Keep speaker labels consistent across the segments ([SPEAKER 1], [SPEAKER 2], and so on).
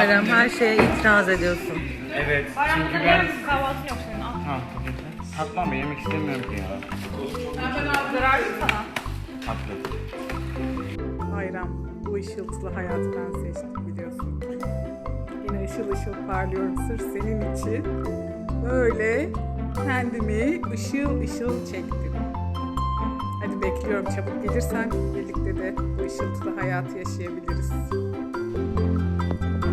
[SPEAKER 1] Bayram her şeye itiraz ediyorsun.
[SPEAKER 2] Evet.
[SPEAKER 3] Bayramda
[SPEAKER 2] Çünkü ben...
[SPEAKER 3] yarın kahvaltı yok senin. al.
[SPEAKER 2] Ha. Tatmam ben yemek istemiyorum ki ya.
[SPEAKER 3] Ben ben abi zararlıyım sana.
[SPEAKER 2] Haklı.
[SPEAKER 4] Bayram, bu ışıltılı hayatı ben seçtim biliyorsun. Yine ışıl ışıl parlıyorum sırf senin için. Böyle kendimi ışıl ışıl çektim. Hadi bekliyorum çabuk gelirsen birlikte de bu ışıltılı hayatı yaşayabiliriz.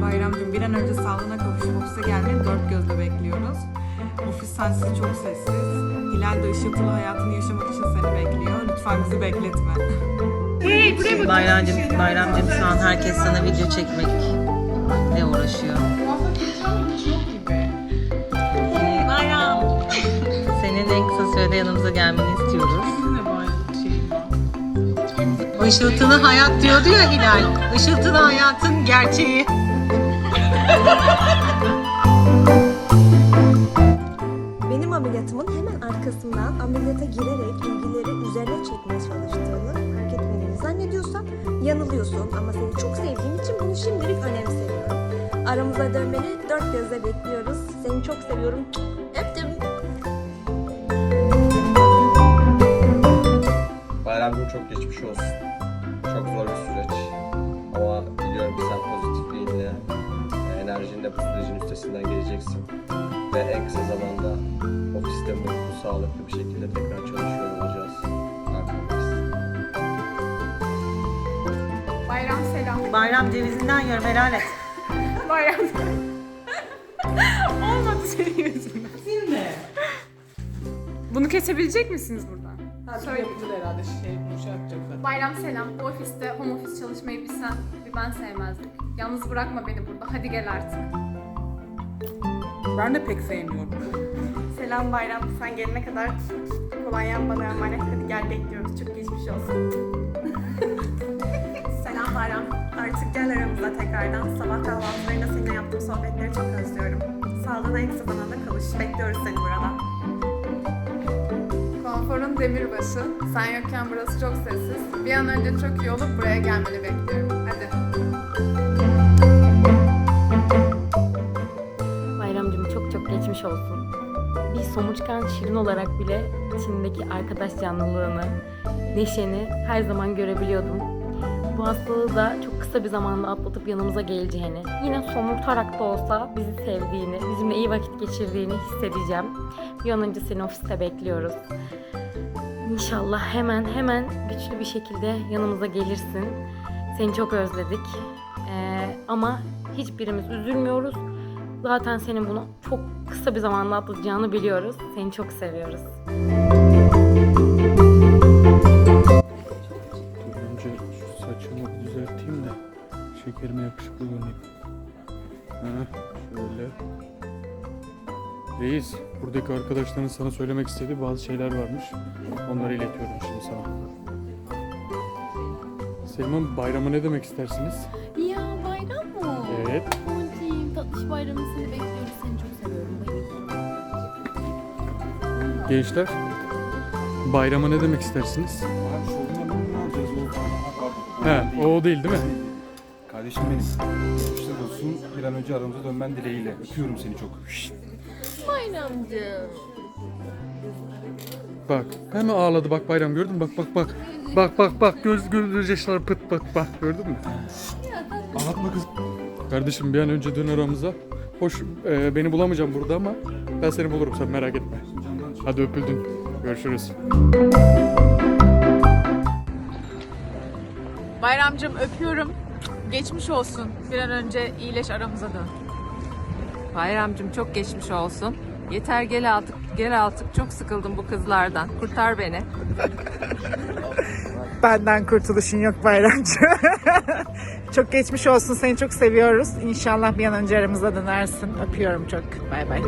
[SPEAKER 1] Bayramcığım bir an önce sağlığına kavuşup ofise gelmeni dört gözle bekliyoruz. Ofis sensiz çok sessiz. Hilal de ışıltılı hayatını yaşamak için seni bekliyor. Lütfen bizi bekletme.
[SPEAKER 3] Hey buraya bak.
[SPEAKER 1] Bayramcığım, Bayramcığım şu an herkes sana video çekmek ne uğraşıyor. Bayram. Senin en kısa sürede yanımıza gelmeni istiyoruz. Işıltılı hayat diyordu ya Hilal. Işıltılı hayatın gerçeği.
[SPEAKER 5] Gözle bekliyoruz. Seni çok seviyorum. Öptüm.
[SPEAKER 6] Bayramcığım çok geçmiş olsun. Çok zor bir süreç. Ama biliyorum ki sen pozitifliğinle, enerjinle bu sürecin üstesinden geleceksin. Ve en kısa zamanda ofiste mutlu, sağlıklı bir şekilde tekrar çalışıyor olacağız. Arkandayız.
[SPEAKER 3] Bayram selam.
[SPEAKER 1] Bayram cevizinden yiyorum helal et.
[SPEAKER 3] Bayram. Senin yüzünden.
[SPEAKER 4] Silme.
[SPEAKER 3] Bunu kesebilecek misiniz buradan?
[SPEAKER 4] Söyle. Yapılır herhalde şey zaten.
[SPEAKER 7] Bayram selam. Bu ofiste home office çalışmayı bilsen bir ben sevmezdik. Yalnız bırakma beni burada. Hadi gel artık.
[SPEAKER 4] Ben de pek sevmiyorum.
[SPEAKER 8] Selam Bayram. Sen gelene kadar kolonyan bana emanet. Hadi gel bekliyoruz. Çok geçmiş olsun. Selam Bayram. Artık gel aramıza tekrardan. Sabah kahvaltılarında seninle yaptığım sohbetleri çok özlüyorum. Sağlığına en kısa zamanda kavuş. Bekliyoruz seni burada.
[SPEAKER 7] Konforun demirbaşı. Sen yokken burası çok sessiz. Bir an önce çok iyi olup buraya gelmeni bekliyorum. Hadi.
[SPEAKER 9] Bayramcığım çok çok geçmiş olsun. Bir somurtkan şirin olarak bile içindeki arkadaş canlılığını, neşeni her zaman görebiliyordum. Bu hastalığı da çok kısa bir zamanda atlatıp yanımıza geleceğini, yine somurtarak da olsa bizi sevdiğini, bizimle iyi vakit geçirdiğini hissedeceğim. Bir an önce seni ofiste bekliyoruz. İnşallah hemen hemen güçlü bir şekilde yanımıza gelirsin. Seni çok özledik. Ee, ama hiçbirimiz üzülmüyoruz. Zaten senin bunu çok kısa bir zamanda atlatacağını biliyoruz. Seni çok seviyoruz.
[SPEAKER 10] Dur şekerime yakışıklı görüneyim. Ha, şöyle. Reis, buradaki arkadaşların sana söylemek istediği bazı şeyler varmış. Onları iletiyorum şimdi sana. Selman bayramı ne demek istersiniz?
[SPEAKER 9] Ya bayram mı?
[SPEAKER 10] Evet.
[SPEAKER 9] Monty, tatlış bayramı seni bekliyoruz. Seni çok seviyorum.
[SPEAKER 10] Gençler, bayrama ne demek istersiniz? He, o değil değil mi?
[SPEAKER 11] Kardeşim benim. İşler olsun. Bir an önce aramıza dönmen dileğiyle. Öpüyorum seni çok.
[SPEAKER 9] Bayramcığım.
[SPEAKER 10] Bak, hemen ağladı bak bayram gördün mü? Bak bak bak. Bak bak bak göz göz yaşları pıt pıt bak gördün mü?
[SPEAKER 11] Ağlatma kız.
[SPEAKER 10] Kardeşim bir an önce dön aramıza. Hoş e, beni bulamayacağım burada ama ben seni bulurum sen merak etme. Hadi öpüldün. Görüşürüz.
[SPEAKER 3] Bayramcığım öpüyorum. Geçmiş olsun. Bir an önce iyileş aramıza dön.
[SPEAKER 1] Bayramcığım çok geçmiş olsun. Yeter gel artık, gel artık. Çok sıkıldım bu kızlardan. Kurtar beni.
[SPEAKER 4] Benden kurtuluşun yok Bayramcı. çok geçmiş olsun. Seni çok seviyoruz. İnşallah bir an önce aramıza dönersin. Öpüyorum çok. Bay bay.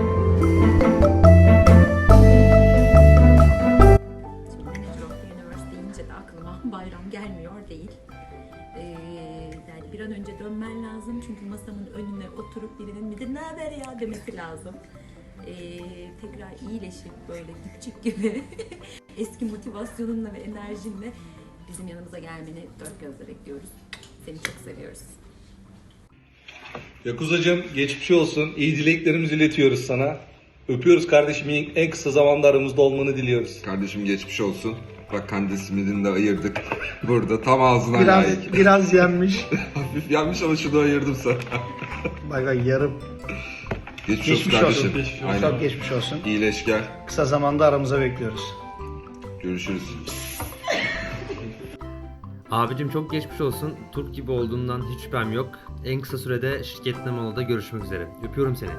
[SPEAKER 12] Lazım çünkü masamın önüne oturup birinin bir de ne haber ya demesi lazım. Ee, tekrar iyileşip böyle dipçik gibi eski motivasyonunla ve enerjinle bizim yanımıza gelmeni dört gözle bekliyoruz. Seni çok seviyoruz.
[SPEAKER 13] Yakuzacığım geçmiş olsun. İyi dileklerimizi iletiyoruz sana. Öpüyoruz kardeşim. En kısa zamanda aramızda olmanı diliyoruz.
[SPEAKER 14] Kardeşim geçmiş olsun. Bak kandil simidini de ayırdık. Burada tam ağzına
[SPEAKER 15] Biraz,
[SPEAKER 14] layık.
[SPEAKER 15] biraz yenmiş.
[SPEAKER 14] Hafif yanmış ama şunu ayırdım sana.
[SPEAKER 15] Bak bak yarım.
[SPEAKER 14] Geçmiş, olsun
[SPEAKER 15] Geçmiş olsun.
[SPEAKER 14] kardeşim.
[SPEAKER 15] Çok geçmiş olsun.
[SPEAKER 14] İyileş gel.
[SPEAKER 15] Kısa zamanda aramıza bekliyoruz.
[SPEAKER 14] Görüşürüz.
[SPEAKER 16] Abicim çok geçmiş olsun. Türk gibi olduğundan hiç şüphem yok. En kısa sürede şirketle molada görüşmek üzere. Öpüyorum seni.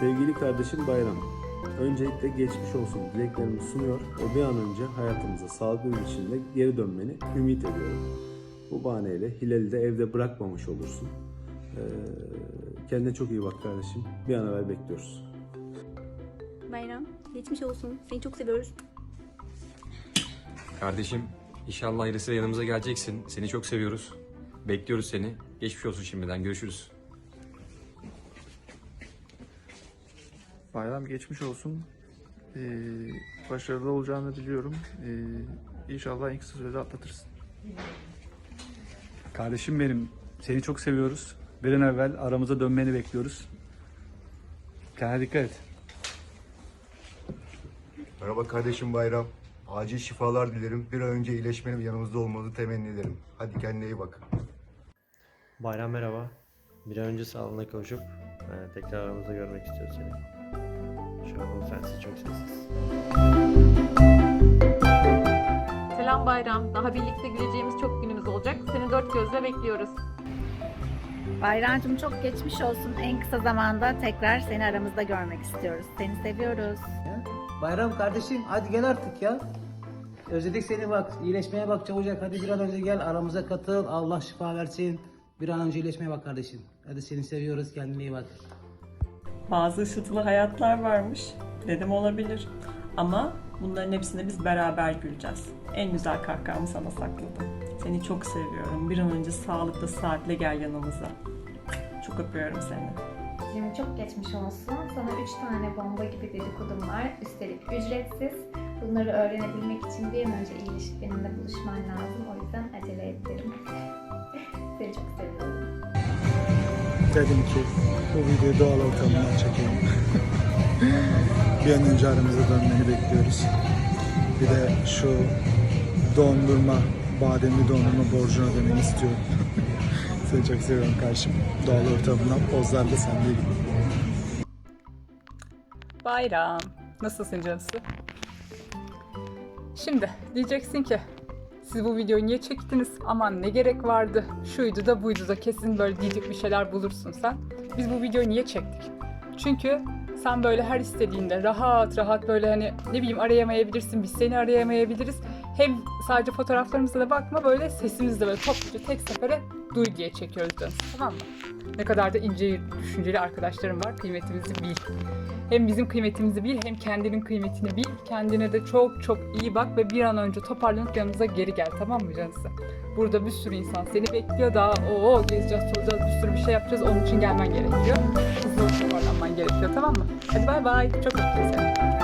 [SPEAKER 17] Sevgili kardeşim Bayram. Öncelikle geçmiş olsun dileklerimi sunuyor ve bir an önce hayatımıza sağlıklı bir biçimde geri dönmeni ümit ediyorum. Bu bahaneyle Hilal'i de evde bırakmamış olursun. Ee, kendine çok iyi bak kardeşim. Bir an evvel bekliyoruz.
[SPEAKER 5] Bayram, geçmiş olsun. Seni çok seviyoruz.
[SPEAKER 17] Kardeşim inşallah hayırlısıyla yanımıza geleceksin. Seni çok seviyoruz. Bekliyoruz seni. Geçmiş olsun şimdiden. Görüşürüz.
[SPEAKER 10] Bayram geçmiş olsun. Ee, başarılı olacağını biliyorum. Ee, inşallah en kısa sürede atlatırsın.
[SPEAKER 17] Kardeşim benim. Seni çok seviyoruz. Bir an evvel aramıza dönmeni bekliyoruz. Kendine dikkat et.
[SPEAKER 15] Merhaba kardeşim Bayram. Acil şifalar dilerim. Bir an önce iyileşmenin yanımızda olmanı temenni ederim. Hadi kendine iyi bak.
[SPEAKER 16] Bayram merhaba. Bir an önce sağlığına kavuşup e, tekrar aramızda görmek istiyoruz seni. Şu an sensiz çok sessiz.
[SPEAKER 3] Selam Bayram. Daha birlikte güleceğimiz çok günümüz olacak. Seni dört gözle bekliyoruz.
[SPEAKER 7] Bayrancığım çok geçmiş olsun. En kısa zamanda tekrar seni aramızda görmek istiyoruz. Seni seviyoruz.
[SPEAKER 15] Bayram kardeşim hadi gel artık ya. Özledik seni bak. İyileşmeye bak çabucak. Hadi bir an önce gel aramıza katıl. Allah şifa versin. Bir an önce iyileşmeye bak kardeşim. Hadi seni seviyoruz. Kendine iyi bak.
[SPEAKER 18] Bazı ışıltılı hayatlar varmış. Dedim olabilir. Ama bunların hepsini biz beraber güleceğiz. En güzel kahkahamı sana sakladım. Seni çok seviyorum. Bir an önce sağlıklı saatle gel yanımıza. Çok öpüyorum seni.
[SPEAKER 7] Şimdi çok geçmiş olsun. Sana 3 tane bomba gibi dedikodum var. Üstelik ücretsiz. Bunları öğrenebilmek için bir an önce iyileşip benimle buluşman lazım. O yüzden acele et derim. Seni çok seviyorum.
[SPEAKER 15] Dedim ki bu videoyu doğal ortamından çekelim. bir an önce aramıza dönmeni bekliyoruz. Bir de şu dondurma, bademli dondurma borcunu ödemeni istiyorum. Seni çok seviyorum kardeşim. Doğal ortamından pozlarla sen değil.
[SPEAKER 19] Bayram. Nasılsın canısı? Şimdi diyeceksin ki siz bu videoyu niye çektiniz? Aman ne gerek vardı? Şuydu da buydu da kesin böyle diyecek bir şeyler bulursun sen. Biz bu videoyu niye çektik? Çünkü sen böyle her istediğinde rahat rahat böyle hani ne bileyim arayamayabilirsin, biz seni arayamayabiliriz. Hem sadece fotoğraflarımıza da bakma böyle sesimizle böyle topluca tek sefere duy diye çekiyoruz canım. Tamam mı? Ne kadar da ince düşünceli arkadaşlarım var. Kıymetimizi bil. Hem bizim kıymetimizi bil hem kendinin kıymetini bil. Kendine de çok çok iyi bak ve bir an önce toparlanıp yanımıza geri gel tamam mı canısı? Burada bir sürü insan seni bekliyor daha o gezeceğiz soracağız bir sürü bir şey yapacağız onun için gelmen gerekiyor. Hızlı toparlanman gerekiyor tamam mı? Hadi bay bay çok öptüm seni.